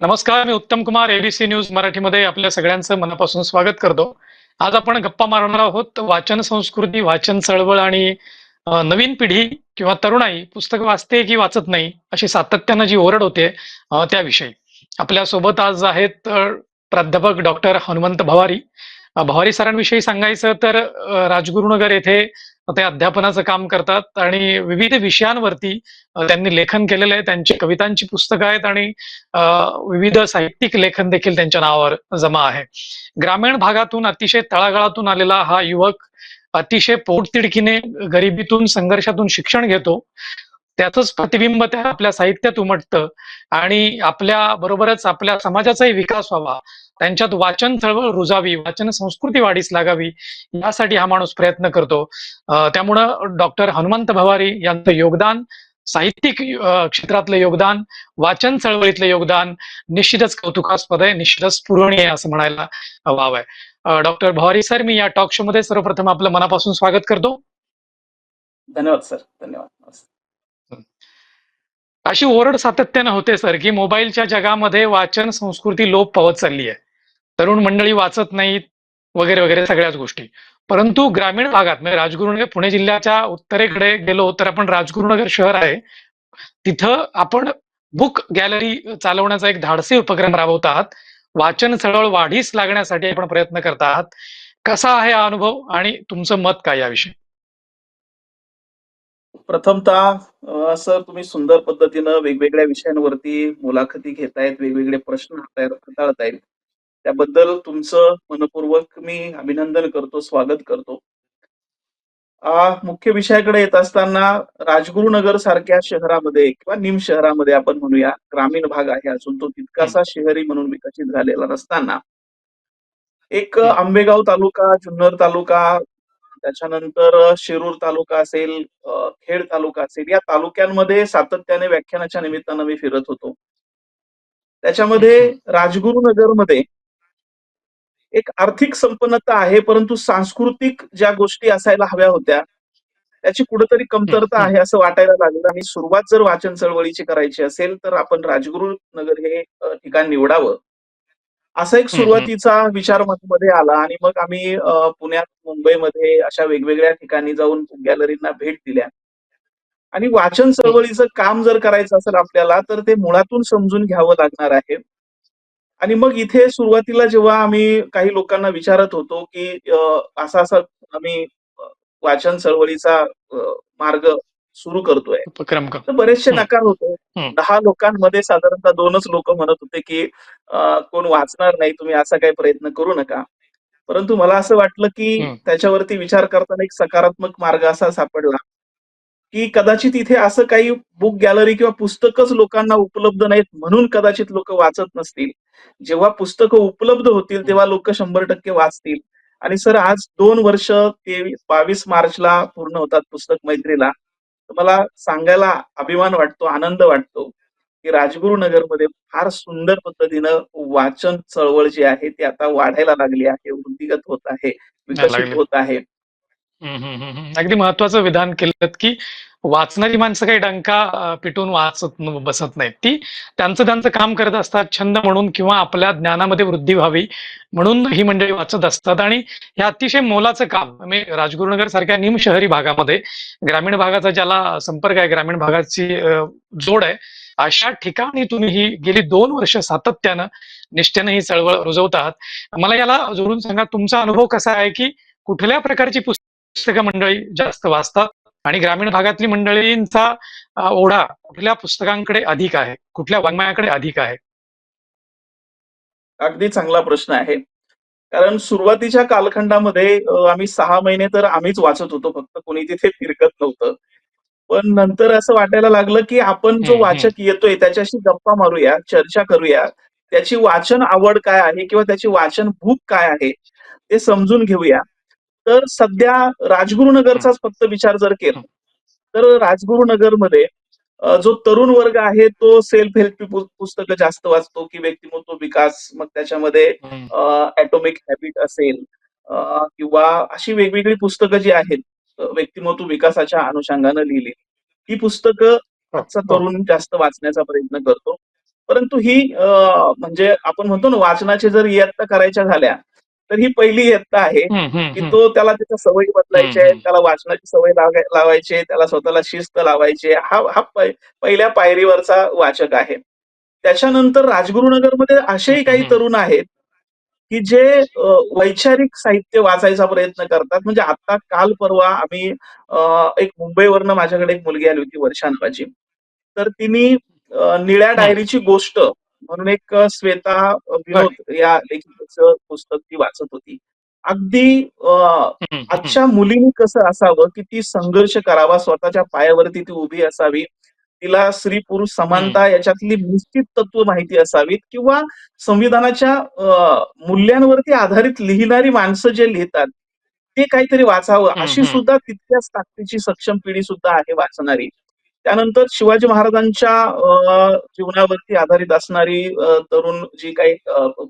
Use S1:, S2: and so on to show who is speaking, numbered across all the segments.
S1: नमस्कार मी उत्तम Kumar ABC news मराठीमध्ये आपल्या सगळ्यांचं मनापासून स्वागत करतो. आज आपण गप्पा मारणार आहोत वाचन संस्कृती वाचन चळवळ आणि नवीन पिढी किंवा तरुणाई पुस्तक वाचते की वाचत नाही अशी सातत्यानं जी ओरड होते त्याविषयी. आपल्यासोबत आज आहेत प्राध्यापक डॉक्टर हनुमंत भवारी. भवारी सरांविषयी सांगायचं तर राजगुरुनगर येथे ते अध्यापनाचं काम करतात आणि विविध विषयांवरती त्यांनी लेखन केलेलं आहे. त्यांची कवितांची पुस्तकं आहेत आणि विविध साहित्यिक लेखन देखील त्यांच्या नावावर जमा आहे. ग्रामीण भागातून अतिशय तळागाळातून आलेला हा युवक अतिशय पोटतिडकीने गरिबीतून संघर्षातून शिक्षण घेतो. त्याचंच प्रतिबिंब त्या आपल्या साहित्यात उमटतं आणि आपल्या बरोबरच आपल्या समाजाचाही विकास व्हावा. त्यांच्यात वाचन चळवळ रुजावी वाचन संस्कृती वाढीस लागावी यासाठी हा माणूस प्रयत्न करतो. त्यामुळं डॉक्टर हनुमंत भवारी यांचं योगदान साहित्यिक क्षेत्रातलं योगदान वाचन चळवळीतलं योगदान निश्चितच कौतुकास्पद आहे निश्चितच स्फुरणीय आहे असं म्हणायला वाव आहे. डॉक्टर भवारी सर मी या टॉक शो मध्ये सर्वप्रथम आपलं मनापासून स्वागत करतो.
S2: धन्यवाद सर धन्यवाद.
S1: अशी ओरड सातत्यानं होते सर की मोबाईलच्या जगामध्ये वाचन संस्कृती लोप पावत चालली आहे. तरुण मंडळी वाचत नाहीत वगैरे वगैरे सगळ्याच गोष्टी. परंतु ग्रामीण भागात म्हणजे राजगुरुनगर पुणे जिल्ह्याच्या उत्तरेकडे गेलो तर आपण राजगुरुनगर शहर आहे. तिथं आपण बुक गॅलरी चालवण्याचा एक धाडसी उपक्रम राबवत आहात वाचन चळवळ वाढीस लागण्यासाठी आपण प्रयत्न करत आहात कसा आहे हा अनुभव आणि तुमचं मत काय याविषयी?
S2: प्रथमतः सर तुम्ही सुंदर पद्धतीनं वेगवेगळ्या विषयांवरती मुलाखती घेतायत वेगवेगळे प्रश्न हाताळ- हाताळतायत. त्याबद्दल तुमचं मनपूर्वक मी अभिनंदन करतो स्वागत करतो. आ, मुख्य विषयाकडे येत असताना राजगुरुनगर सारख्या शहरामध्ये किंवा निम शहरामध्ये आपण म्हणूया ग्रामीण भाग आहे अजून तो तितकासा शहरी म्हणून विकसित झालेला नसताना. एक. आंबेगाव तालुका जुन्नर तालुका त्याच्यानंतर शिरूर तालुका असेल खेड तालुका असेल या तालुक्यांमध्ये सातत्याने व्याख्यानाच्या निमित्तानं मी फिरत होतो. त्याच्यामध्ये राजगुरुनगरमध्ये एक आर्थिक संपन्नता आहे परंतु सांस्कृतिक ज्या गोष्टी असायला हव्या होत्या त्याची कुठेतरी कमतरता आहे असं वाटायला लागलं. आणि सुरुवात जर वाचन चळवळीची करायची असेल तर आपण राजगुरुनगर हे अ, ठिकाण निवडावं. असा एक. सुरुवातीचा विचार मनामध्ये आला. आणि मग आम्ही पुण्यात मुंबईमध्ये अशा वेगवेगळ्या ठिकाणी जाऊन गॅलरींना भेट दिल्या. आणि वाचन चळवळीचं काम जर करायचं असेल आपल्याला तर ते मुळातून समजून घ्यावं लागणार आहे. आणि मग इथे सुरुवातीला जेव्हा आम्ही काही लोकांना विचारत होतो की असा असा आम्ही वाचन चळवळीचा मार्ग सुरू करतोय तर बरेचसे. नकार होते. दहा लोकांमध्ये साधारणतः दोनच लोक म्हणत होते की कोण वाचणार नाही तुम्ही असा काही प्रयत्न करू नका परंतु मला असं वाटलं की. त्याच्यावरती विचार करताना एक सकारात्मक मार्ग असा सापडला की कदाचित इथे असं काही बुक गॅलरी किंवा पुस्तकच लोकांना उपलब्ध नाहीत म्हणून कदाचित लोक वाचत नसतील. जेव्हा पुस्तकं उपलब्ध होतील तेव्हा लोक शंभर टक्के वाचतील. आणि सर आज दोन वर्ष तेवीस बावीस मार्चला पूर्ण होतात पुस्तक मैत्रीला. तर मला सांगायला अभिमान वाटतो आनंद वाटतो की राजगुरुनगरमध्ये फार सुंदर पद्धतीनं वाचन चळवळ जी आहे ती आता वाढायला लागली आहे वृद्धिगत होत आहे विकसित. होत आहे
S1: हम्म, हम्म, हम्म, हम्म. अगदी महत्वाचं विधान केलं की वाचणारी माणसं काही डंका पिटून वाचत बसत नाहीत. ती त्यांचं त्यांचं काम करत असतात छंद म्हणून किंवा आपल्या ज्ञानामध्ये वृद्धी व्हावी म्हणून ही मंडळी वाचत असतात. आणि हे अतिशय मोलाचं काम म्हणजे राजगुरुनगर सारख्या निम शहरी भागामध्ये ग्रामीण भागाचा ज्याला संपर्क आहे ग्रामीण भागाची जोड आहे अशा ठिकाणी तुम्ही ही गेली दोन वर्ष सातत्यानं निष्ठेनं ही चळवळ रुजवत आहात. मला याला जोडून सांगा तुमचा अनुभव कसा आहे की कुठल्या प्रकारची पुस्तक मंडळी जास्त वाचतात आणि ग्रामीण भागातली मंडळींचा ओढा कुठल्या पुस्तकांकडे अधिक आहे? कुठल्या वाङ्मयाकडे अधिक आहे?
S2: अगदी चांगला प्रश्न आहे. कारण सुरुवातीच्या कालखंडामध्ये आम्ही सहा महिने तर आम्हीच वाचत होतो. फक्त कोणी तिथे फिरकत नव्हतं. पण नंतर असं वाटायला लागलं की आपण जो वाचक येतोय त्याच्याशी गप्पा मारूया चर्चा करूया. त्याची वाचन आवड काय आहे किंवा त्याची वाचन भूक काय आहे ते समजून घेऊया. तर सध्या राजगुरुनगरचाच फक्त विचार जर केला तर राजगुरुनगरमध्ये जो तरुण वर्ग आहे तो सेल्फ हेल्प पुस्तकं जास्त वाचतो की व्यक्तिमत्व विकास मग त्याच्यामध्ये ऍटॉमिक हॅबिट असेल किंवा अशी वेगवेगळी पुस्तकं जी आहेत व्यक्तिमत्व विकासाच्या अनुषंगानं लिहिली ही पुस्तकं आजचा. तरुण जास्त वाचण्याचा प्रयत्न करतो. परंतु ही म्हणजे आपण म्हणतो ना वाचनाची जर इयत्ता करायच्या झाल्या, तर ही पहिली इयत्ता आहे, की. तो त्याला त्याच्या सवयी बदलायच्या आहेत. त्याला वाचनाची सवय लावायची त्याला स्वतःला शिस्त लावायची. हा हा पहिल्या पायरीवरचा वाचक आहे. त्याच्यानंतर राजगुरुनगरमध्ये असेही काही. तरुण आहेत, की जे वैचारिक साहित्य वाचायचा प्रयत्न करतात. म्हणजे आता काल परवा आम्ही एक मुंबईवरनं माझ्याकडे एक मुलगी आली होती वर्षा नावाची. तर तिनी निळ्या. डायरीची गोष्ट म्हणून एक श्वेता. विनोद या लेखिकेचं पुस्तक ती वाचत होती. अगदी. आजच्या मुलीनी कसं असावं, की ती संघर्ष करावा, स्वतःच्या पायावरती ती उभी असावी. तिला स्त्री-पुरुष
S1: हं.
S2: समानता याच्यातली निश्चित तत्व माहिती असावीत किंवा संविधानाच्या मूल्यांवरती आधारित लिहिणारी माणसं जे लिहितात, ते काहीतरी वाचावं. अशी. सुद्धा तितक्याच ताकदीची सक्षम पिढी सुद्धा आहे वाचणारी. त्यानंतर शिवाजी महाराजांच्या अ, जीवनावरती आधारित असणारी तरुण जी काही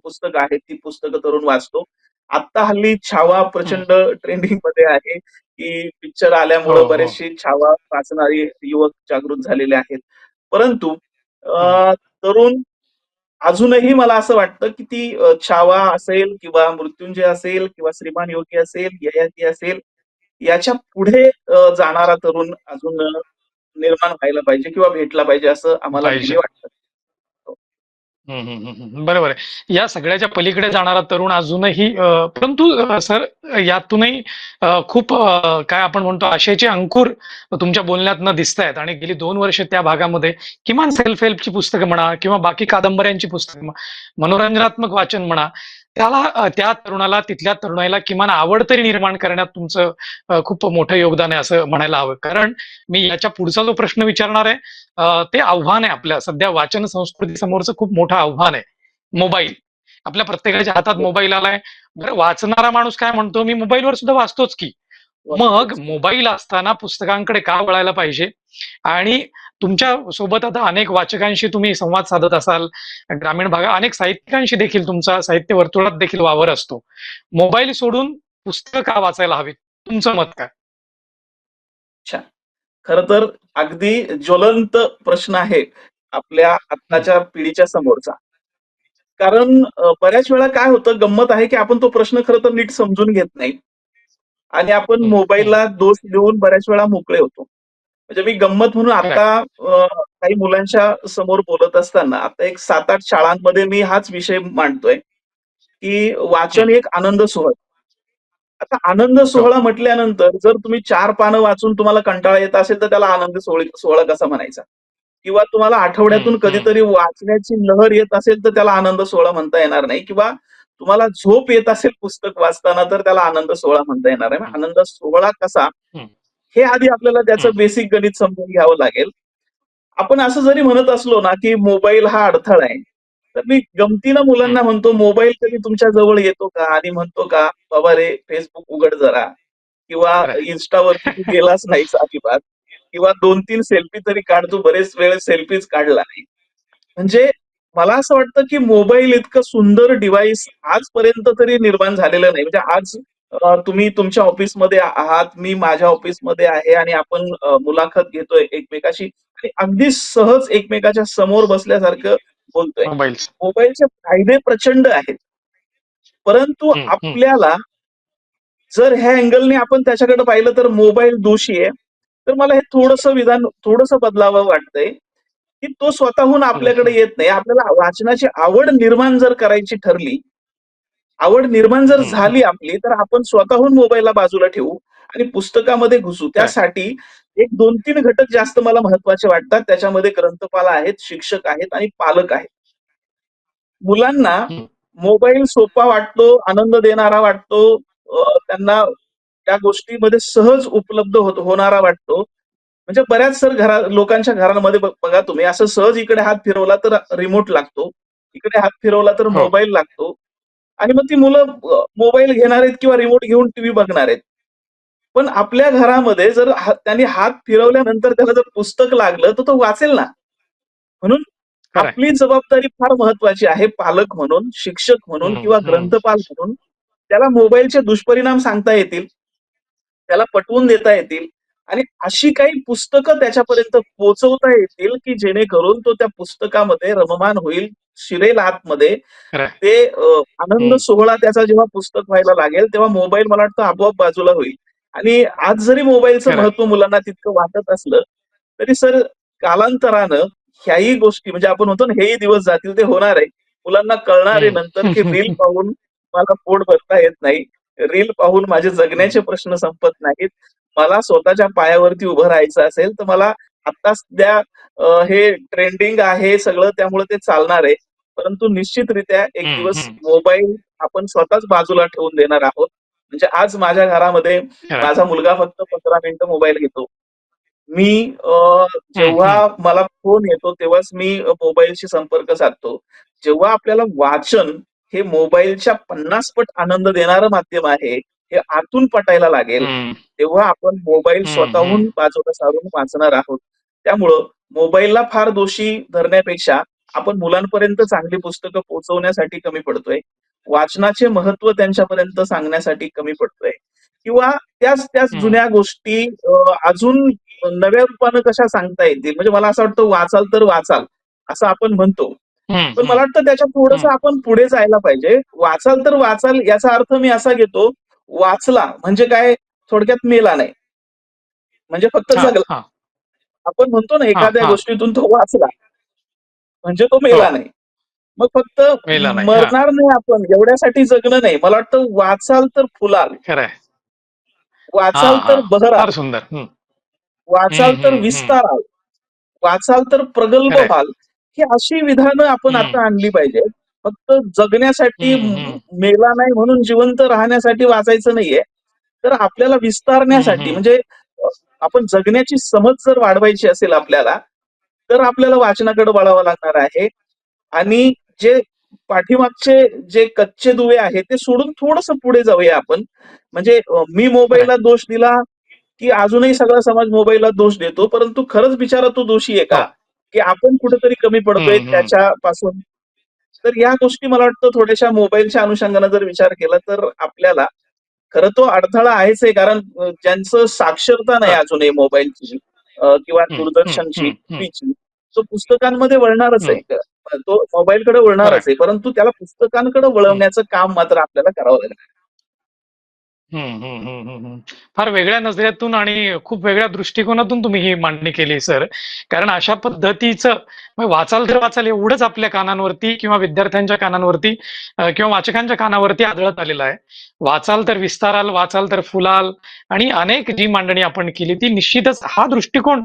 S2: पुस्तकं आहेत, ती पुस्तकं तरुण वाचतो. आत्ता हल्ली छावा
S1: हं.
S2: प्रचंड ट्रेंडिंगमध्ये आहे, की पिक्चर
S1: हो,
S2: आल्यामुळं
S1: हो.
S2: बरेचसे छावा वाचणारे युवक जागृत झालेले आहेत. परंतु
S1: हं.
S2: तरुण अजूनही मला असं वाटतं, की ती छावा असेल किंवा मृत्युंजय असेल किंवा श्रीमान योगी असेल, ययाती असेल, याच्यापुढे जाणारा तरुण अजून निर्माण व्हायला पाहिजे किंवा भेटला पाहिजे असं आम्हाला. वाटतं.
S1: बरोबर आहे. या सगळ्याच्या पलीकडे जाणारा तरुण अजूनही परंतु सर यातूनही खूप काय आपण म्हणतो आशेचे अंकुर तुमच्या बोलण्यातनं दिसतायत आणि गेली 2 वर्ष त्या भागामध्ये किमान सेल्फ हेल्पची पुस्तकं म्हणा किंवा बाकी कादंबऱ्यांची पुस्तकं, मनोरंजनात्मक वाचन म्हणा, त्याला त्या तरुणाला, तिथल्या तरुणाईला किमान आवड तरी निर्माण करण्यात तुमचं खूप मोठं योगदान आहे असं म्हणायला हवं. कारण मी याच्या पुढचा जो प्रश्न विचारणार आहे ते आव्हान आहे आपल्या सध्या वाचन संस्कृती समोरचं खूप मोठं आव्हान आहे. मोबाईल. आपल्या प्रत्येकाच्या हातात मोबाईल आलाय. बरं वाचणारा माणूस काय म्हणतो, मी मोबाईलवर सुद्धा वाचतोच की. मग मोबाईल असताना पुस्तकांकडे का वळायला पाहिजे? आणि तुमच्यासोबत आता अनेक वाचकांशी तुम्ही संवाद साधत असाल. ग्रामीण भागात अनेक साहित्यिकांशी देखील तुमचा साहित्य वर्तुळात देखील वावर असतो. मोबाईल सोडून पुस्तकं का वाचायला हवीत? तुमचं मत काय?
S2: अच्छा. खरं तर अगदी ज्वलंत प्रश्न आहे आपल्या. आत्ताच्या पिढीच्या समोरचा. कारण बऱ्याच वेळा काय होतं गंमत आहे, की आपण तो प्रश्न खरं तर नीट समजून घेत नाही. आणि आपण. मोबाईलला दोष देऊन बऱ्याच वेळा मोकळे होतो. म्हणजे मी गंमत म्हणून आता काही मुलांच्या समोर बोलत असताना आता एक 7-8 शाळांमध्ये मी हाच विषय मांडतोय, की. वाचन एक आनंद सोहळा. आता आनंद. सोहळा म्हटल्यानंतर जर तुम्ही 4 पानं वाचून तुम्हाला कंटाळा येत असेल, तर त्याला आनंद सोहळी सोहळा कसा म्हणायचा? किंवा तुम्हाला आठवड्यातून. कधीतरी वाचण्याची लहर येत असेल, तर त्याला आनंद सोहळा म्हणता येणार नाही किंवा तुम्हाला झोप येत असेल पुस्तक वाचताना, तर त्याला आनंद सोहळा म्हणता येणार.
S1: हं.
S2: मग आनंद सोहळा कसा?
S1: हं.
S2: आधी आपल्याला. त्याचं बेसिक गणित समजून घ्यावं लागेल. आपण असं जरी म्हणत असलो ना, की मोबाईल हा अडथळा आहे. तर मी गमतीनं. मुलांना म्हणतो, "मोबाईल कधी तुमच्या जवळ येतो का आणि म्हणतो का, बाबा रे Facebook उघड जरा किंवा तू गेलाच नाहीस अजिबात किंवा 2-3 सेल्फी तरी काढ. तू बरेच वेळेस सेल्फीच काढला नाही." म्हणजे मला असं वाटतं, की मोबाईल इतकं सुंदर डिव्हाइस आजपर्यंत तरी निर्माण झालेलं नाही. म्हणजे आज तुम्ही तुमच्या ऑफिसमध्ये आहात, मी माझ्या ऑफिसमध्ये आहे आणि आपण मुलाखत घेतोय एकमेकाशी आणि अगदी सहज एकमेकाच्या समोर बसल्यासारखं बोलतोय.
S1: मोबाईलचं.
S2: फायदे प्रचंड आहेत. परंतु. आपल्याला जर ह्या अँगलने आपण त्याच्याकडे पाहिलं तर मोबाईल दोषी आहे. तर मला हे थोडंसं विधान थोडंसं बदलावं वाटतंय, की तो स्वतःहून आपल्याकडे. येत नाही. आपल्याला वाचनाची आवड निर्माण जर करायची ठरली, आवड निर्माण जर. झाली आपली, तर आपण स्वतःहून मोबाईलला बाजूला ठेवू आणि पुस्तकामध्ये घुसू. त्यासाठी एक 2-3 घटक जास्त मला महत्त्वाचे वाटतात. त्याच्यामध्ये ग्रंथपाल आहेत, शिक्षक आहेत आणि पालक आहेत. मुलांना. मोबाईल सोपा वाटतो, आनंद देणारा वाटतो. त्यांना त्या गोष्टीमध्ये सहज उपलब्ध होत होणारा वाटतो. म्हणजे बऱ्याच सर घरा लोकांच्या घरांमध्ये बघा तुम्ही असं सहज इकडे हात फिरवला तर रिमोट लागतो. इकडे हात फिरवला तर
S1: हो.
S2: मोबाईल लागतो. आणि मग ती मुलं मोबाईल घेणार आहेत किंवा रिमोट घेऊन टीव्ही बघणार आहेत. पण आपल्या घरामध्ये जर त्यांनी हात फिरवल्यानंतर त्याला जर पुस्तक लागलं, तर तो वाचेल ना. म्हणून. आपली जबाबदारी फार महत्त्वाची आहे पालक म्हणून, शिक्षक म्हणून किंवा. ग्रंथपाल म्हणून. त्याला मोबाईलचे दुष्परिणाम सांगता येतील. त्याला पटवून देता येतील. आणि अशी काही पुस्तकं त्याच्यापर्यंत पोहोचवता येतील, की जेणेकरून तो त्या पुस्तकामध्ये रममान होईल, शिरेल आतमध्ये. ते आनंद. सोहळा त्याचा जेव्हा पुस्तक व्हायला लागेल, तेव्हा मोबाईल मला वाटतं आपोआप बाजूला होईल. आणि आज जरी मोबाईलचं
S1: खरंय.
S2: महत्त्व मुलांना तितकं वाटत असलं, तरी सर कालांतरानं ह्याही गोष्टी म्हणजे आपण म्हणतो ना, हेही दिवस जातील, ते होणार आहे. मुलांना कळणार आहे. नंतर, की रील पाहून मला पोट भरता येत नाही. रील पाहून माझे जगण्याचे प्रश्न संपत नाहीत. मला स्वतःच्या पायावरती उभं राहायचं असेल, तर मला आत्ता सध्या हे ट्रेंडिंग आहे सगळं त्यामुळे ते चालणार आहे. परंतु निश्चितरित्या एक दिवस. मोबाईल आपण स्वतःच बाजूला ठेवून देणार आहोत. म्हणजे आज माझ्या घरामध्ये. माझा मुलगा फक्त 15 मिनिटं मोबाईल घेतो. मी जेव्हा. मला फोन येतो तेव्हाच मी मोबाईलशी संपर्क साधतो. जेव्हा आपल्याला वाचन हे मोबाईलच्या 50 पट आनंद देणारं माध्यम आहे, हे आतून पटायला लागेल. तेव्हा आपण मोबाईल. स्वतःहून बाजूला सारून वाचणार आहोत. त्यामुळं मोबाईलला फार दोषी धरण्यापेक्षा आपण मुलांपर्यंत चांगली पुस्तकं पोहोचवण्यासाठी कमी पडतोय. वाचनाचे महत्त्व त्यांच्यापर्यंत सांगण्यासाठी कमी पडतोय किंवा त्याच-त्याच
S1: हं.
S2: जुन्या गोष्टी अजून नव्या रूपानं कशा सांगता येतील. म्हणजे मला असं वाटतं वाचाल तर वाचाल, असं आपण म्हणतो. पण. मला वाटतं त्याच्यात थोडंसं. आपण पुढे जायला पाहिजे. वाचाल तर वाचाल याचा अर्थ मी असा घेतो, वाचला म्हणजे काय थोडक्यात मेला नाही. म्हणजे फक्त
S1: हां,
S2: जगला.
S1: हां.
S2: आपण म्हणतो ना
S1: हां,
S2: एखाद्या
S1: हां.
S2: गोष्टीतून तो वाचला. म्हणजे तो
S1: हो.
S2: मेला नाही. मग फक्त.
S1: हां.
S2: मरणार नाही आपण एवढ्यासाठी जगणं नाही. मला वाटतं वाचाल तर फुलाल. वाचाल
S1: हां,
S2: तर
S1: हां.
S2: बहराल.
S1: सुंदर. हं.
S2: वाचाल
S1: हं,
S2: तर
S1: हं, हं.
S2: विस्ताराल. वाचाल तर प्रगल्भ. व्हाल. ही अशी विधानं आपण
S1: हं.
S2: आता आणली पाहिजेत. फक्त जगण्यासाठी. मेला नाही म्हणून जिवंत राहण्यासाठी वाचायचं नाहीये. तर आपल्याला विस्तारण्यासाठी. म्हणजे आपण जगण्याची समज जर वाढवायची असेल आपल्याला, तर आपल्याला वाचनाकडे वळावं लागणार आहे. आणि जे पाठीमागचे जे कच्चे दुवे आहेत, ते सोडून थोडंसं पुढे जाऊया आपण. म्हणजे मी. मोबाईलला दोष दिला, की अजूनही सगळा समाज मोबाईलला दोष देतो. परंतु खरंच बिचारा तो दोषी आहे
S1: हो.
S2: का? की आपण कुठेतरी कमी पडतोय. त्याच्यापासून? तर या गोष्टी मला वाटतं थोड्याशा मोबाईलच्या अनुषंगानं जर विचार केला, तर आपल्याला खरं तो अडथळा आहेच आहे. कारण ज्यांचं साक्षरता नाही. अजूनही मोबाईलची किंवा दूरदर्शनची. टीव्हीची, तो पुस्तकांमध्ये वळणारच. आहे. तो मोबाईलकडे. वळणारच आहे. परंतु त्याला पुस्तकांकडे. वळवण्याचं काम मात्र आपल्याला करावं लागेल.
S1: फार वेगळ्या नजरेतून आणि खूप वेगळ्या दृष्टिकोनातून तुम्ही ही मांडणी केली सर. कारण अशा पद्धतीचं मग वाचाल तर वाचाल एवढंच आपल्या कानांवरती किंवा विद्यार्थ्यांच्या कानांवरती अ, किंवा वाचकांच्या कानावरती आदळत आलेलं आहे. वाचाल तर विस्ताराल, वाचाल तर फुलाल आणि अनेक जी मांडणी आपण केली ती निश्चितच हा दृष्टिकोन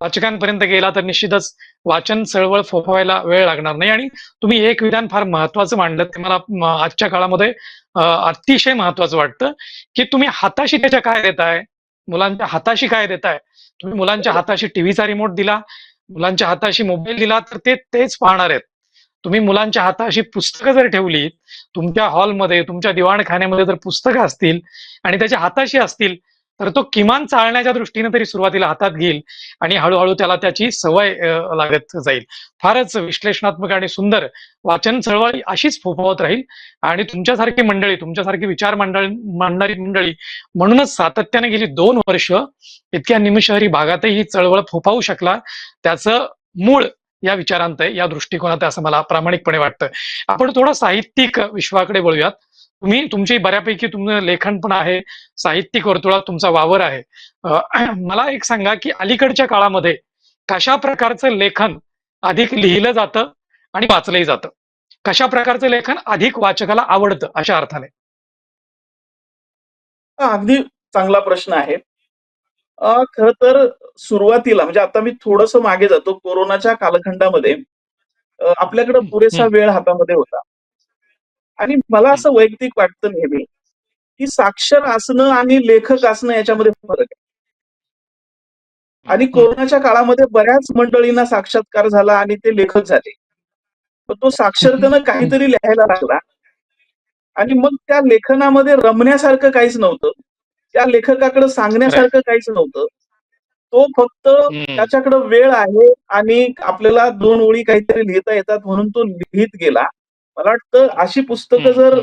S1: वाचकांपर्यंत गेला तर निश्चितच वाचन चळवळ फोफावायला वेळ लागणार नाही आणि तुम्ही एक विधान फार महत्त्वाचं मांडलं ते मला म आजच्या काळामध्ये अतिशय महत्त्वाचं वाटतं, की तुम्ही हाताशी त्याच्या काय देताय? मुलांच्या हाताशी काय देताय? तुम्ही मुलांच्या हाताशी टीव्हीचा रिमोट दिला, मुलांच्या हाताशी मोबाईल दिला तर ते तेच पाहणार आहेत. तुम्ही मुलांच्या हाताशी पुस्तकं जर ठेवली, तुमच्या हॉलमध्ये, तुमच्या दिवाणखान्यामध्ये जर पुस्तकं असतील आणि त्याच्या हाताशी असतील, तर तो किमान चालण्याच्या दृष्टीने तरी सुरुवातीला हातात घेईल आणि हळूहळू त्याला त्याची सवय लागत जाईल. फारच विश्लेषणात्मक आणि सुंदर वाचन चळवळ अशीच फोफावत राहील आणि तुमच्यासारखी मंडळी, तुमच्यासारखी विचार मंडळ मांडणारी मंडळी म्हणूनच सातत्याने गेली दोन वर्ष इतक्या निमशहरी भागातही ही चळवळ फोफावू शकला. त्याचं मूळ या विचारांत आहे, या दृष्टिकोनात असं मला प्रामाणिकपणे वाटतं. आपण थोडं साहित्यिक विश्वाकडे वळूयात. तुम्ही तुमची बऱ्यापैकी तुमचं लेखन पण आहे, साहित्यिक वर्तुळात तुमचा वावर आहे. मला एक सांगा, की अलीकडच्या काळामध्ये कशा प्रकारचं लेखन अधिक लिहिलं जातं आणि वाचलंही जातं? कशा प्रकारचं लेखन अधिक वाचकाला आवडतं अशा अर्थाने?
S2: अगदी चांगला प्रश्न आहे. खरं तर सुरुवातीला म्हणजे आता मी थोडंसं मागे जातो. कोरोनाच्या कालखंडामध्ये आपल्याकडे पुरेसा. वेळ हातामध्ये होता. आणि मला. असं वैयक्तिक वाटतं नेहमी, की साक्षर असणं आणि लेखक असणं याच्यामध्ये फरक आहे. आणि. कोरोनाच्या काळामध्ये बऱ्याच मंडळींना साक्षात्कार झाला आणि ते लेखक झाले. तर तो साक्षरतेनं. काहीतरी लिहायला लागला. आणि मग त्या लेखनामध्ये रमण्यासारखं काहीच नव्हतं. त्या लेखकाकडे. सांगण्यासारखं काहीच नव्हतं. तो फक्त. त्याच्याकडे वेळ आहे आणि आपल्याला 2 ओळी काहीतरी लिहिता येतात म्हणून तो लिहीत गेला. मला वाटतं अशी पुस्तकं जर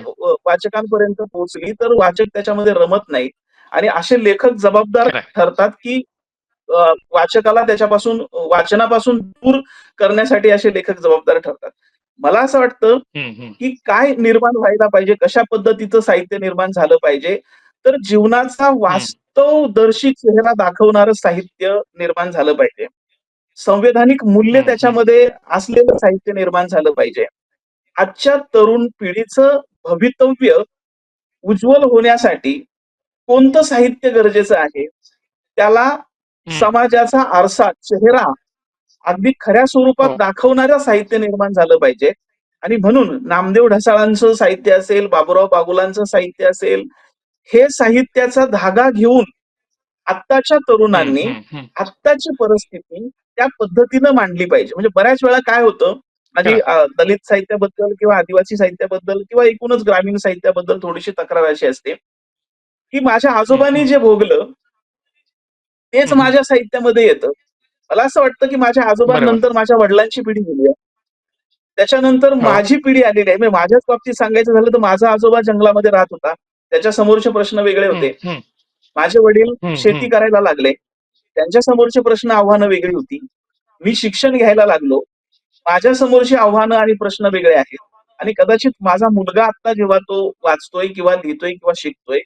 S2: वाचकांपर्यंत पोहोचली तर वाचक त्याच्यामध्ये रमत नाहीत आणि असे लेखक जबाबदार. ठरतात, की वाचकाला त्याच्यापासून वाचनापासून दूर करण्यासाठी असे लेखक जबाबदार ठरतात. मला असं वाटतं. की काय निर्माण व्हायला पाहिजे, कशा पद्धतीचं साहित्य निर्माण झालं पाहिजे, तर जीवनाचा. वास्तवदर्शी चेहरा दाखवणारं साहित्य निर्माण झालं पाहिजे. संवैधानिक मूल्य. त्याच्यामध्ये असलेलं साहित्य निर्माण झालं पाहिजे. आजच्या तरुण पिढीचं भवितव्य उज्ज्वल होण्यासाठी कोणतं साहित्य गरजेचं आहे? त्याला. समाजाचा आरसा, चेहरा अगदी खऱ्या स्वरूपात
S1: हो.
S2: दाखवणारं साहित्य निर्माण झालं पाहिजे आणि म्हणून नामदेव ढसाळांचं साहित्य असेल, बाबूराव बागुलांचं साहित्य असेल, हे साहित्याचा धागा घेऊन आत्ताच्या तरुणांनी. आत्ताची परिस्थिती त्या पद्धतीनं मांडली पाहिजे. म्हणजे बऱ्याच वेळा काय होतं, अ, दलित साहित्याबद्दल किंवा आदिवासी साहित्याबद्दल किंवा एकूणच ग्रामीण साहित्याबद्दल थोडीशी तक्रार अशी असते, की माझ्या आजोबांनी. जे भोगलं, तेच. माझ्या साहित्यामध्ये येतं. मला असं वाटतं, की माझ्या. आजोबांनंतर माझ्या वडिलांची पिढी गेली आहे. त्याच्यानंतर
S1: हो.
S2: माझी पिढी आलेली आहे. म्हणजे माझ्याच बाबतीत सांगायचं झालं तर माझा आजोबा जंगलामध्ये राहत होता. त्याच्या समोरचे प्रश्न वेगळे होते. माझे वडील शेती. करायला लागले. त्यांच्या समोरचे प्रश्न, आव्हानं वेगळी होती. मी शिक्षण घ्यायला लागलो. माझ्या समोरची आव्हानं आणि प्रश्न वेगळे आहेत. आणि कदाचित माझा मुलगा आत्ता जेव्हा तो वाचतोय किंवा लिहितोय किंवा शिकतोय,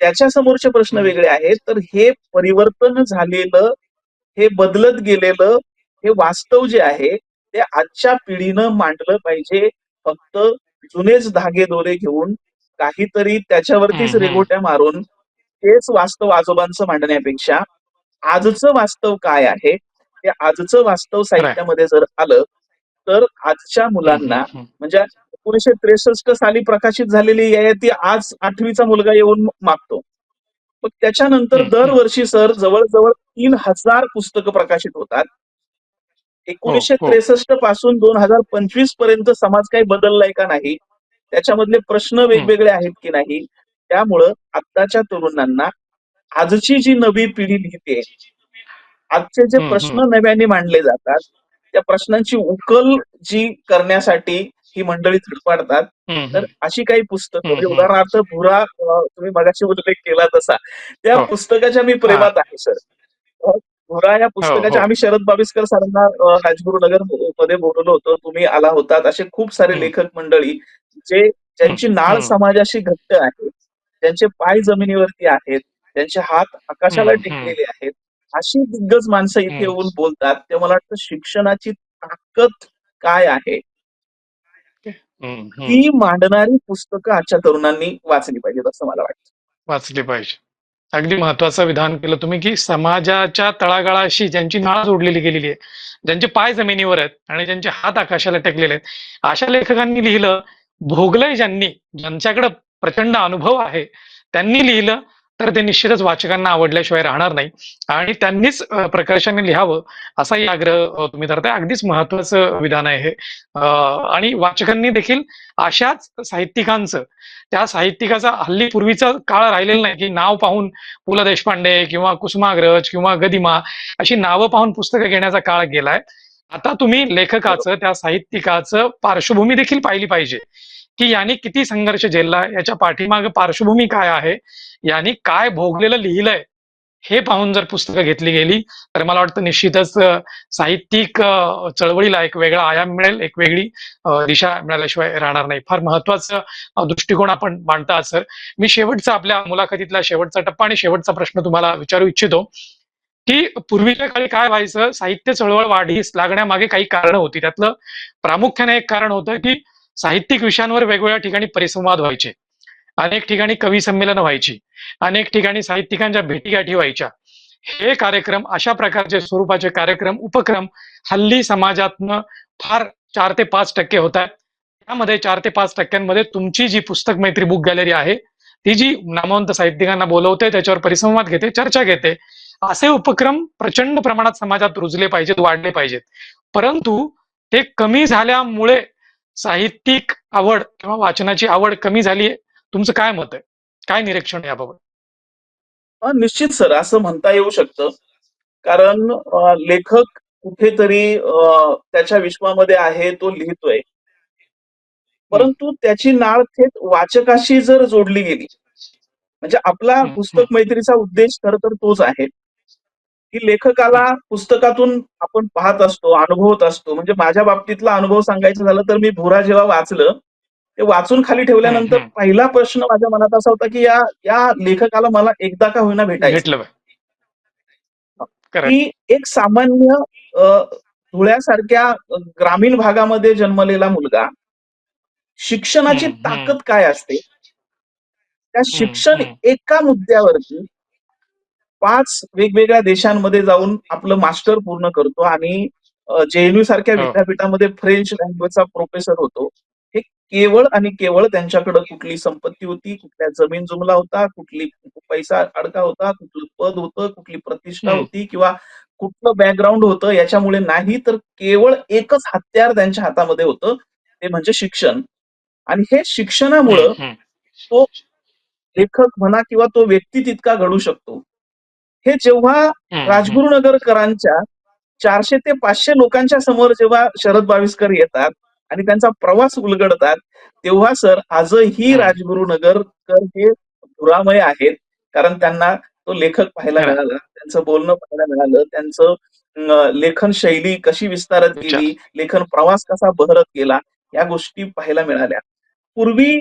S2: त्याच्या समोरचे प्रश्न. वेगळे आहेत. तर हे परिवर्तन झालेलं, हे बदलत गेलेलं, हे वास्तव जे आहे, ते आजच्या पिढीनं मांडलं पाहिजे. फक्त जुनेच धागेदोरे घेऊन काहीतरी त्याच्यावरतीच. रेघोट्या मारून तेच वास्तव आजोबांचं मांडण्यापेक्षा आजचं वास्तव काय आहे, ते आजचं वास्तव. साहित्यामध्ये जर आलं, तर आजच्या मुलांना. म्हणजे 1963 साली प्रकाशित झालेली ययाती आज 8वी चा मुलगा येऊन मागतो. मग त्याच्यानंतर. दरवर्षी सर जवळ-जवळ 3000 पुस्तकं प्रकाशित होतात.
S1: हो, हो.
S2: 1963 पासून 2025 पर्यंत समाज काही बदललाय का नाही? त्याच्यामधले प्रश्न. वेगवेगळे आहेत की नाही? त्यामुळं आत्ताच्या तरुणांना आजची जी नवी पिढी लिहिते, आजचे जे प्रश्न. नव्याने मांडले जातात, त्या प्रश्नांची उकल जी करण्यासाठी ही मंडळी धडपडतात.
S1: हं,
S2: तर. अशी काही पुस्तकं म्हणजे. उदाहरणार्थ भुरा तुम्ही मगाशी उल्लेख केला तसा, त्या
S1: हो.
S2: पुस्तकाच्या मी. प्रेमात आहे सर. भुरा या
S1: हो,
S2: पुस्तकाच्या
S1: हो.
S2: आम्ही शरद बाविस्कर सरांना राजगुरुनगरमध्ये बोलवलं होतं. तुम्ही आला होतात. असे खूप सारे. लेखक मंडळी जे ज्यांची नाळ. समाजाशी घट्ट आहे, ज्यांचे पाय जमिनीवरती आहेत, त्यांचे हात आकाशाला. टेकलेले आहेत, अशी दिग्गज माणसं इथे. येऊन बोलतात. तेव्हा मला वाटतं शिक्षणाची ताकद काय आहे? ती मांडणारी पुस्तकं आजच्या तरुणांनी वाचली पाहिजेत असं मला वाटतं.
S1: वाचली पाहिजे. अगदी महत्त्वाचं विधान केलं तुम्ही, की समाजाच्या तळागाळाशी ज्यांची नाळ जोडलेली गेलेली आहे, ज्यांचे पाय जमिनीवर आहेत आणि ज्यांचे हात आकाशाला टेकलेले आहेत, अशा लेखकांनी लिहिलं, भोगलंय ज्यांनी, ज्यांच्याकडे प्रचंड अनुभव आहे, त्यांनी लिहिलं, तर ते निश्चितच वाचकांना आवडल्याशिवाय राहणार नाही आणि त्यांनीच प्रकर्षाने लिहावं असाही आग्रह तुम्ही धरताय. अगदीच महत्वाचं विधान आहे आणि वाचकांनी देखील अशाच साहित्यिकांचं, त्या साहित्यिकाचा हल्ली पूर्वीचा काळ राहिलेला नाही, की नाव पाहून पु. ल. देशपांडे किंवा कुसुमाग्रज किंवा गदिमा अशी नावं पाहून पुस्तकं घेण्याचा काळ गेलाय. आता तुम्ही लेखकाचं, त्या साहित्यिकाचं पार्श्वभूमी देखील पाहिली पाहिजे, की यांनी किती संघर्ष झेलला, याच्या पाठीमागे पार्श्वभूमी काय आहे, यांनी काय भोगलेलं लिहिलंय, हे पाहून जर पुस्तकं घेतली गेली, तर मला वाटतं निश्चितच साहित्यिक चळवळीला एक वेगळा आयाम मिळेल, एक वेगळी दिशा मिळाल्याशिवाय राहणार नाही. फार महत्वाचं दृष्टिकोन आपण मांडता आहात सर. मी शेवटचा आपल्या मुलाखतीतला शेवटचा टप्पा आणि शेवटचा प्रश्न तुम्हाला विचारू इच्छितो, की पूर्वीच्या काळी काय व्हायचं, साहित्य चळवळ वाढीस लागण्यामागे काही कारण होती. त्यातलं प्रामुख्याने एक कारण होतं, की साहित्यिक विषयांवर वेगवेगळ्या ठिकाणी परिसंवाद व्हायचे. अनेक ठिकाणी कवी संमेलन व्हायची. अनेक ठिकाणी साहित्यिकांच्या भेटीगाठी व्हायच्या. हे कार्यक्रम, अशा प्रकारचे स्वरूपाचे कार्यक्रम, उपक्रम हल्ली समाजातनं फार चार ते 5% होतायत. त्यामध्ये चार ते पाच टक्क्यांमध्ये तुमची जी पुस्तक मैत्री बुक गॅलरी आहे, ती जी नामवंत साहित्यिकांना बोलवते, त्याच्यावर परिसंवाद घेते, चर्चा घेते. असे उपक्रम प्रचंड प्रमाणात समाजात रुजले पाहिजेत, वाढले पाहिजेत. परंतु ते कमी झाल्यामुळे साहित्यिक आवड किंवा वाचनाची आवड कमी झाली आहे. तुमचं काय मत आहे? काय निरीक्षण याबाबत?
S2: निश्चित सर असं म्हणता येऊ शकतं. कारण लेखक कुठेतरी त्याच्या विश्वामध्ये आहे, तो लिहितोय. परंतु त्याची नाळ थेट वाचकाशी जर जोडली गेली, म्हणजे आपला. पुस्तक मैत्रीचा उद्देश खरं तर तोच आहे. की लेखकाला पुस्तकातून आपण पाहत असतो, अनुभवत असतो. म्हणजे माझ्या बाबतीतला अनुभव सांगायचं झालं तर मी भुरा जेव्हा वाचलं, ते वाचून खाली ठेवल्यानंतर. पहिला प्रश्न माझ्या मनात असा होता, की या या लेखकाला मला एकदा का होईना भेटायचं. की एक सामान्य धुळ्यासारख्या ग्रामीण भागामध्ये जन्मलेला मुलगा शिक्षणाची. ताकद काय असते? त्या शिक्षण. एका मुद्द्यावरती 5 वेगवेगळ्या देशांमध्ये जाऊन आपलं मास्टर पूर्ण करतो आणि अ, जे-एन-यू सारख्या
S1: हो.
S2: विद्यापीठामध्ये फ्रेंच लँग्वेजचा प्रोफेसर होतो. हे केवळ आणि केवळ त्यांच्याकडे कुठली संपत्ती होती, कुठल्या जमीन-जुमला होता, कुठली पैसा अडका होता, कुठलं पद होतं, कुठली प्रतिष्ठा. होती किंवा कुठलं बॅकग्राऊंड होतं याच्यामुळे नाही, तर केवळ एकच हत्यार त्यांच्या हातामध्ये होतं, ते म्हणजे शिक्षण. आणि हे शिक्षणामुळं. तो लेखक म्हणा किंवा तो व्यक्ती तितका घडू शकतो. हे जेव्हा. राजगुरुनगरकरांच्या 400 ते 500 लोकांच्या समोर जेव्हा शरद बाविस्कर येतात आणि त्यांचा प्रवास उलगडतात, तेव्हा सर आजही
S1: हं.
S2: राजगुरुनगरकर हे भुरामय आहेत. कारण त्यांना तो लेखक पाहायला. मिळाला, त्यांचं बोलणं पाहायला मिळालं, त्यांचं लेखन शैली कशी विस्तारत. गेली, लेखन प्रवास कसा बहरत गेला, या गोष्टी पाहायला मिळाल्या. पूर्वी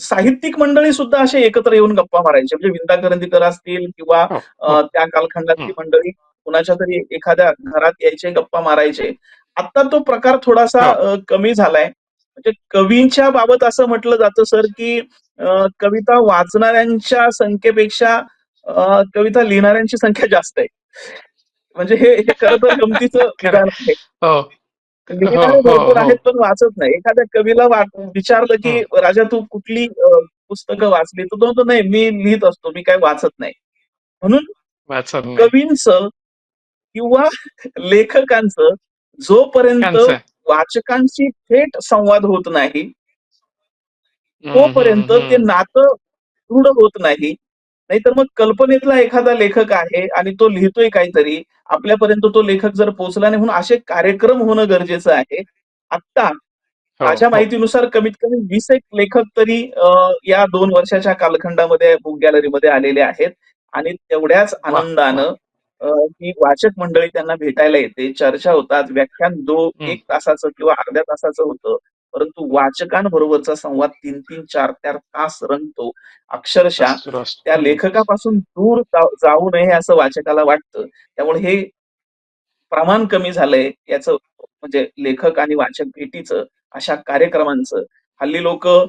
S2: साहित्यिक मंडळी सुद्धा असे एकत्र येऊन गप्पा मारायचे. म्हणजे विंदा करंदीकर असतील किंवा
S1: हो, हो.
S2: त्या कालखंडातली
S1: हं.
S2: मंडळी कुणाच्या तरी एखाद्या घरात यायचे, गप्पा मारायचे. आता तो प्रकार थोडासा
S1: हो.
S2: कमी झालाय. म्हणजे कवींच्या बाबत असं म्हटलं जातं सर, की कविता वाचणाऱ्यांच्या संख्येपेक्षा कविता लिहिणाऱ्यांची संख्या जास्त आहे. म्हणजे हे हे खरं तर गमतीचं विधान
S1: आहे. हो. हो,
S2: भरपूर
S1: हो.
S2: आहेत, पण वाचत नाही. एखाद्या कवीला विचारलं, की. "राजा तू कुठली पुस्तकं वाचली?" तर तो "नाही, मी लिहीत असतो. मी काही वाचत नाही." म्हणून. कवींचं किंवा लेखकांचं जोपर्यंत. वाचकांशी थेट संवाद होत नाही तोपर्यंत ते. नातं दृढ होत नाही. नाहीतर मग कल्पनेतला एखादा लेखक आहे आणि तो लिहितोय काहीतरी, आपल्यापर्यंत तो लेखक जर पोहोचला नाही म्हणून असे कार्यक्रम होणं गरजेचं आहे. आत्ता
S1: हो,
S2: माझ्या
S1: हो.
S2: माहितीनुसार कमीत कमी 20 एक लेखक तरी या 2 वर्षाच्या कालखंडामध्ये बुक गॅलरीमध्ये आलेले आहेत आणि तेवढ्याच! आनंदानं ही वाचक मंडळी त्यांना भेटायला येते, चर्चा होतात, व्याख्यान दो. 1 तासाचं किंवा अर्ध्या तासाचं होतं. परंतु वाचकांबरोबरचा संवाद 3-3, 4-4 तास रंगतो. अक्षरशः
S1: तास सुरू असतो.
S2: त्या. लेखकापासून दूर जाऊ नये असं वाचकाला वाटतं. त्यामुळे हे प्रमाण कमी झालंय याचं म्हणजे लेखक आणि वाचक भेटीचं, अशा कार्यक्रमांचं. हल्ली लोकं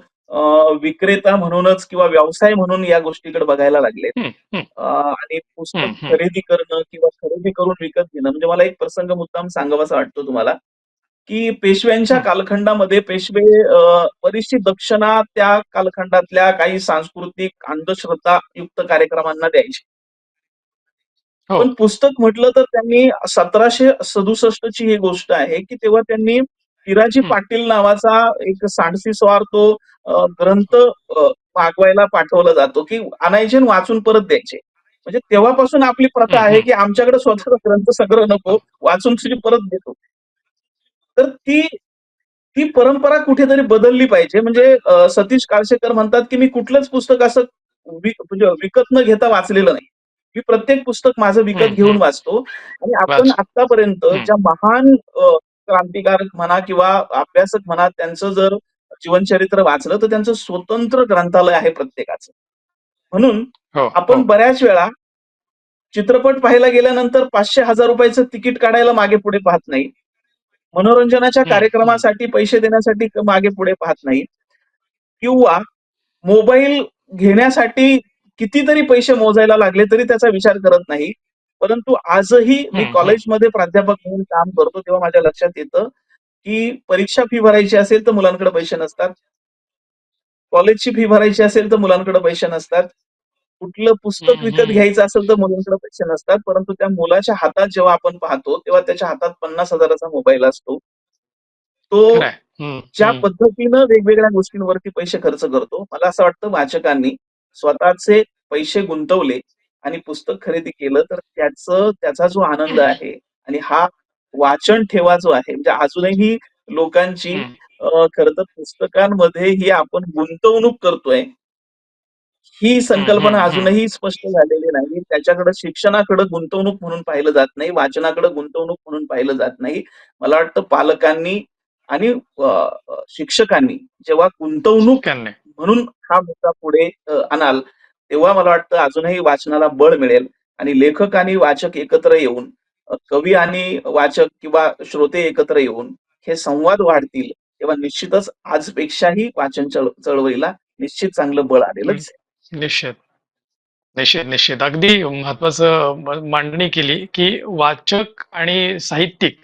S2: विक्रेता म्हणूनच किंवा व्यवसाय म्हणून या गोष्टीकडे बघायला लागलेत. अ, आणि पुस्तक. खरेदी करणं किंवा खरेदी करून विकत घेणं म्हणजे मला एक प्रसंग मुद्दाम सांगावासा वाटतो तुम्हाला, की पेशव्यांच्या. कालखंडामध्ये पेशवे बरीचशी दक्षिणा त्या कालखंडातल्या काही सांस्कृतिक अंधश्रद्धायुक्त कार्यक्रमांना द्यायचे.
S1: हो.
S2: पण पुस्तक म्हटलं तर त्यांनी 1767 ची ही गोष्ट आहे, की तेव्हा त्यांनी पिराजी
S1: हं.
S2: पाटील नावाचा एक सांडसी-स्वार तो अ, ग्रंथ मागवायला पाठवला जातो, की आणायचे आणि वाचून परत द्यायचे. म्हणजे तेव्हापासून आपली प्रथा आहे. की आमच्याकडे स्वतःचा ग्रंथसंग्रह नको,
S1: हो.
S2: वाचून तुझी परत देतो. तर ती ती परंपरा कुठेतरी बदलली पाहिजे. म्हणजे सतीश काळसेकर म्हणतात, की मी कुठलंच पुस्तक असं म्हणजे विकत न घेता वाचलेलं नाही. मी प्रत्येक पुस्तक माझं विकत घेऊन. वाचतो आणि आपण
S1: हं.
S2: ज्या महान क्रांतिकारक म्हणा किंवा अभ्यासक म्हणा, त्यांचं जर जीवनचरित्र वाचलं, तर त्यांचं स्वतंत्र ग्रंथालय आहे प्रत्येकाचं. म्हणून
S1: हो,
S2: आपण
S1: हो.
S2: बऱ्याच वेळा चित्रपट पाहायला गेल्यानंतर ₹500,000 चं तिकीट काढायला मागे-पुढे पाहत नाही. मनोरंजनाच्या. कार्यक्रमासाठी पैसे देण्यासाठी मागे-पुढे पाहत नाही. किंवा मोबाईल घेण्यासाठी कितीतरी पैसे मोजायला लागले तरी त्याचा विचार करत नाही. परंतु आजही मी. कॉलेजमध्ये प्राध्यापक म्हणून काम करतो, तेव्हा माझ्या लक्षात येतं, की परीक्षा फी भरायची असेल तर मुलांकडे पैसे नसतात. कॉलेजची फी भरायची असेल तर मुलांकडे पैसे नसतात. कुठलं पुस्तक विकत. घ्यायचं असेल तर मुलांकडे पैसे नसतात. परंतु त्या मुलाच्या हातात जेव्हा आपण पाहतो, तेव्हा त्याच्या हातात 50,000 चा मोबाईल असतो. तो
S1: खरं. हं,
S2: ज्या
S1: हं.
S2: पद्धतीनं वेगवेगळ्या गोष्टींवरती पैसे खर्च करतो, मला असं वाटतं वाचकांनी स्वतःचे पैसे गुंतवले आणि पुस्तक खरेदी केलं, तर त्याचं त्याचा जो आनंद आहे आणि हा वाचन ठेवा जो आहे, म्हणजे अजूनही लोकांची
S1: हं.
S2: अ, खरं तर पुस्तकांमध्ये ही आपण गुंतवणूक करतोय. ही संकल्पना. अजूनही स्पष्ट झालेली नाही. त्याच्याकडे शिक्षणाकडे गुंतवणूक म्हणून पाहिलं जात नाही. वाचनाकडे गुंतवणूक म्हणून पाहिलं जात नाही. मला वाटतं पालकांनी आणि शिक्षकांनी जेव्हा गुंतवणूक म्हणून हा मुद्दा पुढे आणाल, तेव्हा मला वाटतं अजूनही वाचनाला बळ मिळेल आणि लेखक आणि वाचक एकत्र येऊन कवी आणि वाचक किंवा श्रोते एकत्र येऊन हे संवाद वाढतील, तेव्हा निश्चितच आजपेक्षाही वाचन चळ चळवळीला निश्चित चांगलं बळ आलेलं
S1: हं. निश्चित. निश्चित, निश्चित. अगदी महत्वाचं मांडणी केली, की वाचक आणि साहित्यिक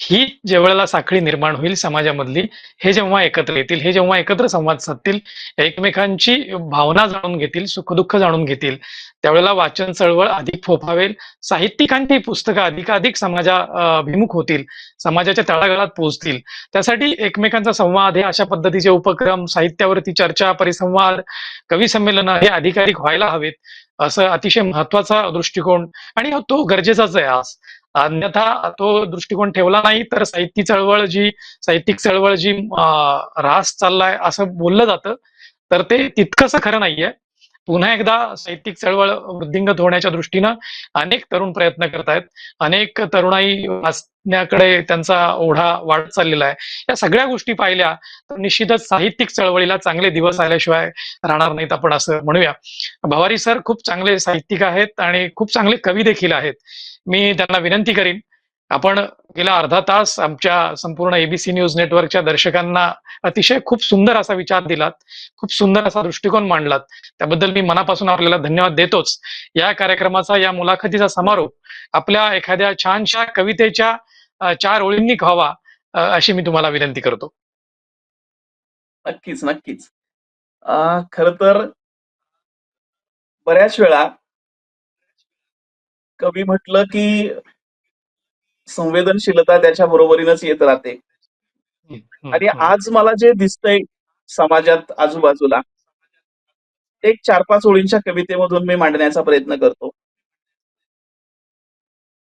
S1: ही ज्यावेळेला साखळी निर्माण होईल समाजामधली, हे जेव्हा एकत्र येतील, हे जेव्हा एकत्र संवाद साधतील, एकमेकांची भावना जाणून घेतील, सुखदुःख जाणून घेतील, त्यावेळेला वाचन चळवळ अधिक फोफावेल. साहित्यिकांची पुस्तकं अधिकाधिक समाजाभिमुख होतील, समाजाच्या तळागाळात पोहोचतील. त्यासाठी एकमेकांचा संवाद हे अशा पद्धतीचे उपक्रम, साहित्यावरती चर्चा, परिसंवाद, कवी संमेलन हे अधिकाधिक व्हायला हवेत. असं अतिशय महत्त्वाचा दृष्टिकोन आणि तो गरजेचाच आहे आज. अन्यथा तो दृष्टिकोन ठेवला नाही तर साहित्य चळवळ जी साहित्यिक चळवळ जी ऱ्हास चाललाय असं बोललं जातं, तर ते तितकंसं खरं नाहीये. पुन्हा एकदा साहित्यिक चळवळ वृद्धिंगत होण्याच्या दृष्टीनं अनेक तरुण प्रयत्न करतायत. अनेक तरुणाई वाचण्याकडे त्यांचा ओढा वाढत चाललेला आहे. या सगळ्या गोष्टी पाहिल्या तर निश्चितच साहित्यिक चळवळीला चांगले दिवस आल्याशिवाय राहणार नाहीत आपण असं म्हणूया. भवारी सर खूप चांगले साहित्यिक आहेत आणि खूप चांगले कवी देखील आहेत. मी त्यांना विनंती करीन, आपण गेला अर्धा तास आमच्या संपूर्ण एबीसी न्यूज नेटवर्कच्या दर्शकांना अतिशय खूप सुंदर असा विचार दिलात. खूप सुंदर असा दृष्टिकोन मांडलात. त्याबद्दल मी मनापासून आपल्याला धन्यवाद देतोच. या कार्यक्रमाचा, या मुलाखतीचा समारोप आपल्या एखाद्या छानशा कवितेच्या चार ओळींनी व्हावा अशी मी तुम्हाला विनंती करतो.
S2: नक्कीच, नक्कीच. खर तर बऱ्याच वेळा कवी म्हटलं, की संवेदनशीलता त्याच्या बरोबरीनंच येत राहते.
S1: हं, हं,
S2: आणि
S1: हं.
S2: आज मला जे दिसतंय समाजात आजूबाजूला एक 4-5 ओळींच्या कवितेमधून मी मांडण्याचा प्रयत्न करतो.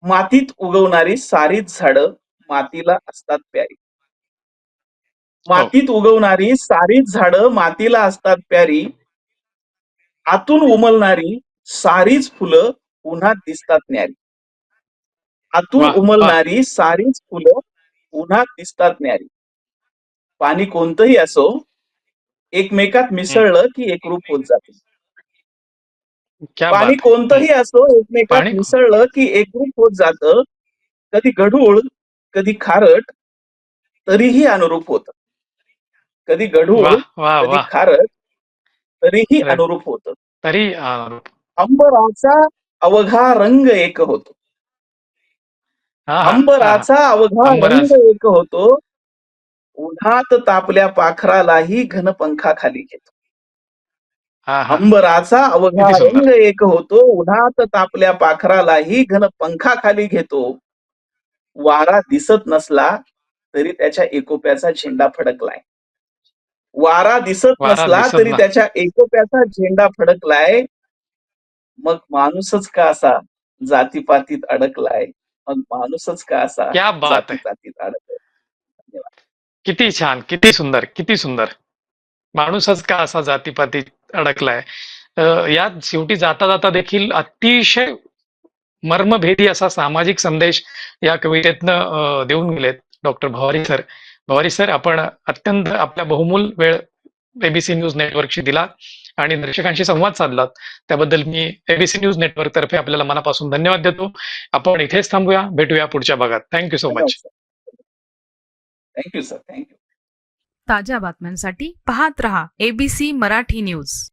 S2: मातीत उगवणारी सारीच झाडं मातीला असतात प्यारी.
S1: हो.
S2: मातीत उगवणारी सारीच झाडं मातीला असतात प्यारी. आतून उमलणारी सारीच फुलं उन्हात दिसतात न्यारी. आतून! उमलणारी सारीच फुलं उन्हात दिसतात न्यारी. पाणी कोणतंही असो, एकमेकात. मिसळलं की एकरूप होत जातं. पाणी. कोणतंही असो, एकमेकात मिसळलं की एकरूप होत जातं. कधी गढूळ, कधी खारट, तरीही अनुरूप होतं. कधी गढूळ! कधी! खारट, तरीही. अनुरूप होतं.
S1: तरी.
S2: अंबराचा अवघा रंग एक होतो. अंबराचा अवघा रंग. एक होतो. उन्हात तापल्या पाखरालाही घन पंखाखाली घेतो. अंबराचा अवघा. रंग एक होतो. उन्हात तापल्या पाखरालाही घन पंखाखाली घेतो. वारा दिसत नसला तरी त्याच्या एकोप्याचा झेंडा फडकलाय. वारा दिसत नसला तरी त्याच्या एकोप्याचा झेंडा फडकलाय. मग माणूसच का असा जातीपातीत अडकलाय? माणूसच का असा
S1: क्या बात है! किती छान, किती सुंदर, किती सुंदर. माणूसच का असा जातीपातीत अडकलाय. यात शेवटी जाता-जाता देखील अतिशय मर्मभेदी असा सामाजिक संदेश या कवितेतनं देऊन गेलेत doctor Bhavari sir. Bhavari sir आपण अत्यंत आपल्या बहुमूल वेळ एबीसी न्यूज नेटवर्कशी दिला आणि दर्शकांशी संवाद साधलात. त्याबद्दल मी एबीसी न्यूज नेटवर्क तर्फे आपल्याला मनापासून धन्यवाद देतो. आपण इथेच थांबूया. भेटूया पुढच्या भागात. Thank you so much.
S2: Sir. Thank you sir. Thank you.
S3: ताज्या बातम्यांसाठी पाहत रहा एबीसी मराठी न्यूज